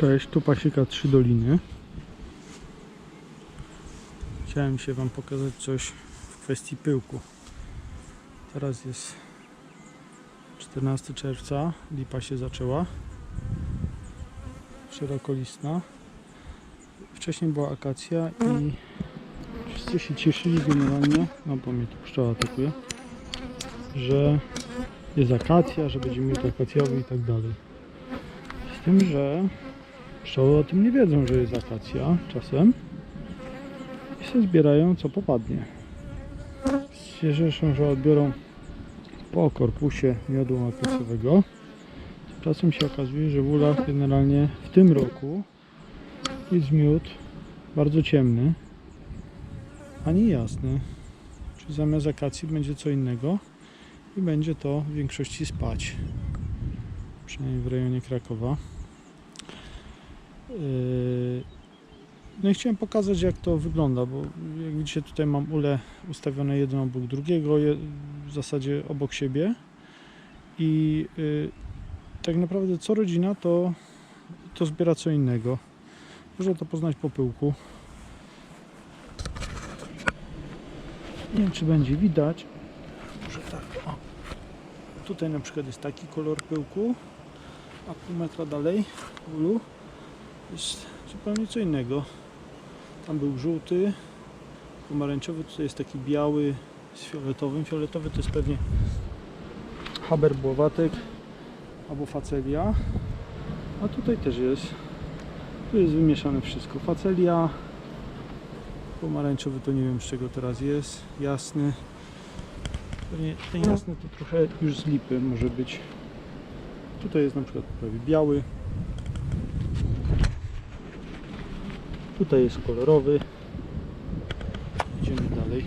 Cześć, tu Pasika Trzy Doliny. Chciałem się Wam pokazać coś w kwestii pyłku. Teraz jest 14 czerwca, lipa się zaczęła. Szerokolistna. Wcześniej była akacja i wszyscy się cieszyli generalnie, no bo mnie tu pszczoła atakuje, że jest akacja, że będzie miód akacjowy i tak dalej. Z tym, że pszczoły o tym nie wiedzą, że jest akacja czasem i się zbierają co popadnie. Zresztą, że odbiorą po korpusie miodu akacjowego. Czasem się okazuje, że w ulach generalnie w tym roku jest miód bardzo ciemny, a nie jasny. Czyli zamiast akacji będzie co innego i będzie to w większości spać przynajmniej w rejonie Krakowa. Yy, No i chciałem pokazać jak to wygląda, bo jak widzicie tutaj mam ule ustawione jeden obok drugiego, w zasadzie obok siebie i yy, tak naprawdę co rodzina to, to zbiera co innego. Można to poznać po pyłku. Nie wiem czy będzie widać. Może tak. O. Tutaj na przykład jest taki kolor pyłku, a pół metra dalej w ulu jest zupełnie co innego. Tam był żółty, pomarańczowy, tutaj jest taki biały z fioletowym. Fioletowy to jest pewnie haber błowatek albo facelia. A tutaj też jest. Tu jest wymieszane wszystko. Facelia, pomarańczowy to nie wiem z czego teraz jest, jasny. Pewnie ten jasny to trochę już z lipy może być. Tutaj jest na przykład prawie biały. Tutaj jest kolorowy. Idziemy dalej.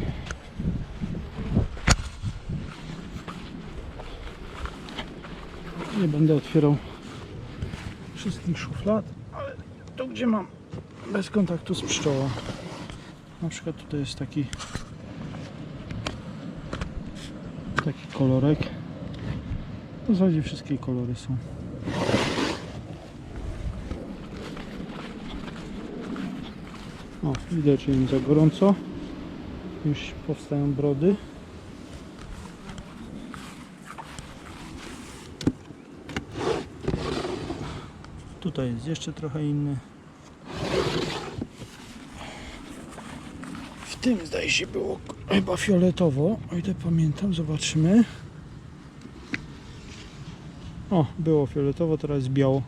Nie będę otwierał wszystkich szuflad, ale tu gdzie mam bez kontaktu z pszczołą. Na przykład tutaj jest taki taki kolorek. W zasadzie wszystkie kolory są. O, widać, im za gorąco. Już powstają brody. Tutaj jest jeszcze trochę inny. W tym zdaje się było chyba fioletowo, o ile pamiętam, zobaczymy. O, było fioletowo, teraz biało.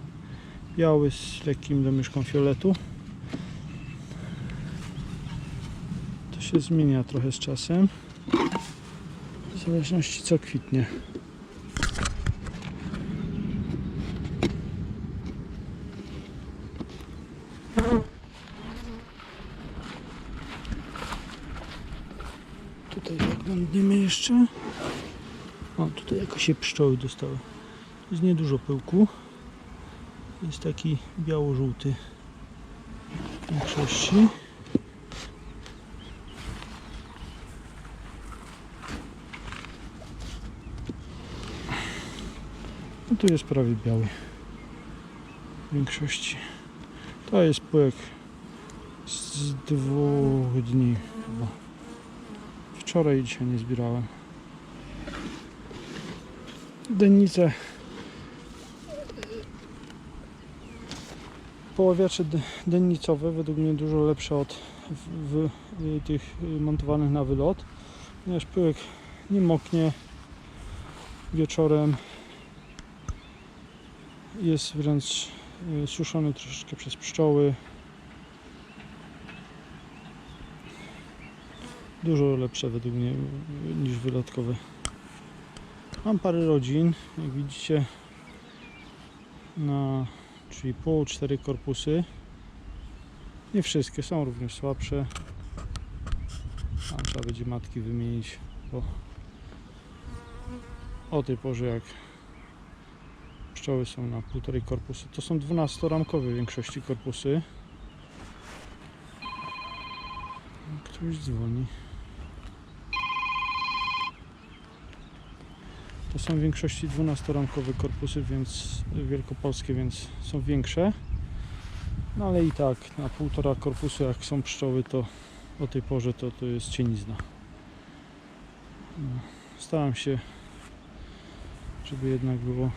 Biały z lekkim domieszką fioletu. Się zmienia trochę z czasem. W zależności co kwitnie. Tutaj zaglądniemy jeszcze. O, tutaj jakoś się pszczoły dostały. Jest niedużo pyłku. Jest taki biało-żółty w większości. No tu jest prawie biały. W większości. To jest pyłek z dwóch dni chyba. Wczoraj i dzisiaj nie zbierałem. Dennice. Poławiacze de- dennicowe według mnie dużo lepsze od w, w, y, tych y, montowanych na wylot. Ponieważ pyłek nie moknie wieczorem. Jest wręcz y, suszony troszeczkę przez pszczoły. Dużo lepsze według mnie y, niż wylotkowe. Mam parę rodzin, jak widzicie na 3,5, 4 korpusy. Nie wszystkie, są również słabsze. Tam trzeba będzie matki wymienić, bo o tej porze jak pszczoły są na półtorej korpusu. To są 12-ramkowe w większości korpusy. Ktoś dzwoni. To są w większości 12-ramkowe korpusy, więc wielkopolskie, więc są większe. No ale i tak na półtora korpusu jak są pszczoły to o tej porze to, to jest cienizna. Staram się, żeby jednak było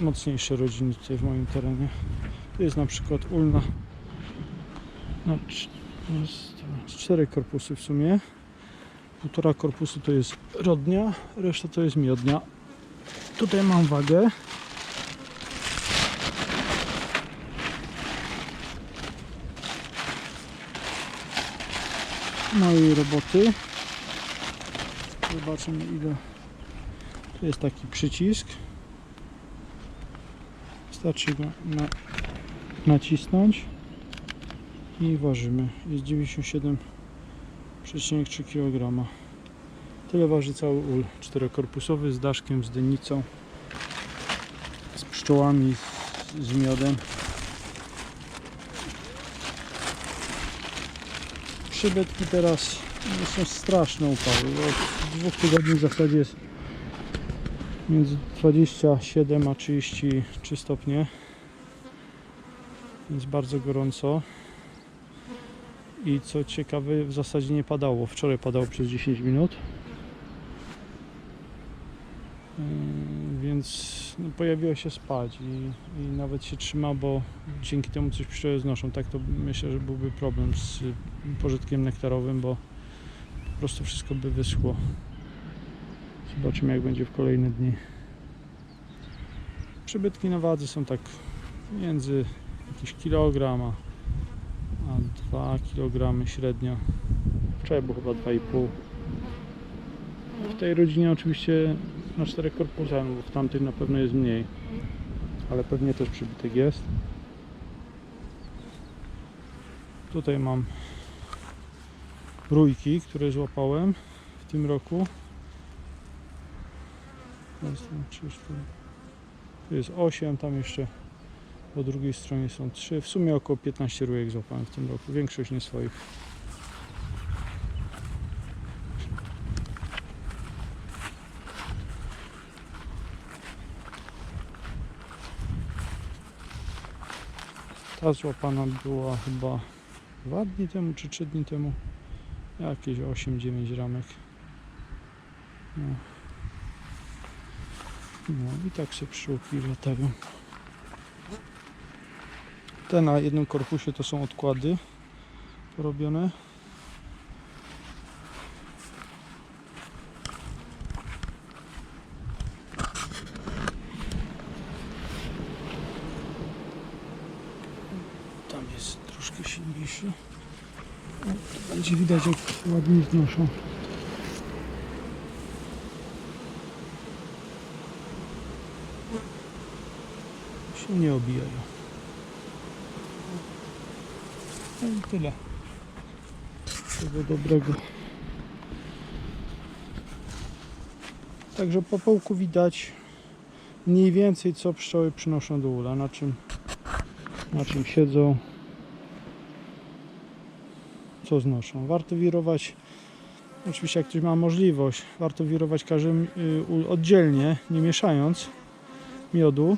mocniejsze rodziny tutaj w moim terenie. Tu jest na przykład ulna na dwa, cztery korpusy w sumie. Półtora korpusu to jest rodnia, reszta to jest miodnia. Tutaj mam wagę. mojej roboty. Zobaczymy ile. Tu jest taki przycisk. Wystarczy go na, nacisnąć i ważymy. Jest 97,3 kg. Tyle waży cały ul. Czterokorpusowy z daszkiem, z dynicą, z pszczołami, z, z miodem. Przybytki teraz są straszne upały. Od dwóch tygodni w zasadzie jest między 27 a 33 stopnie. Więc bardzo gorąco. I co ciekawe, w zasadzie nie padało. Wczoraj padało przez 10 minut. Yy, Więc no, pojawiło się spać i, i nawet się trzyma, bo dzięki temu coś pszczoły znoszą. Tak to myślę, że byłby problem z pożytkiem nektarowym, bo po prostu wszystko by wyschło. Zobaczymy jak będzie w kolejne dni. Przybytki na wadze są tak między jakiś kilogram a, a 2 kg średnio. Wczoraj było chyba 2,5. W tej rodzinie oczywiście na czterech korpusach, bo w tamtych na pewno jest mniej. Ale pewnie też przybytek jest. Tutaj mam rójki, które złapałem w tym roku. To jest tam trzy, cztery. Tu jest 8, tam jeszcze po drugiej stronie są 3. W sumie około 15 rójek złapałem w tym roku. Większość nie swoich. Ta złapana była chyba dwa dni temu czy trzy dni temu. Jakieś 8-9 ramek. No. No i tak sobie pszczółki latają. Te na jednym korpusie to są odkłady porobione. Tam jest troszkę silniejszy. Będzie widać jak ładnie znoszą. Się nie obijają. No i tyle. Tego dobrego. Także po połku widać mniej więcej co pszczoły przynoszą do ula, na czym, na czym siedzą, co znoszą. Warto wirować, oczywiście jak ktoś ma możliwość, warto wirować każdy y, ul oddzielnie, nie mieszając miodu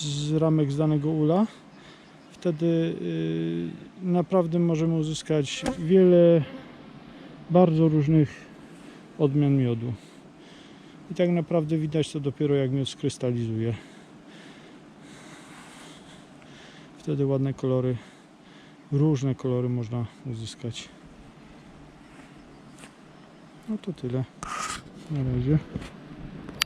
z, ramek z danego ula. Wtedy y, naprawdę możemy uzyskać wiele bardzo różnych odmian miodu. I tak naprawdę widać to dopiero jak miód skrystalizuje. Wtedy ładne kolory, różne kolory można uzyskać. No to tyle. Na razie.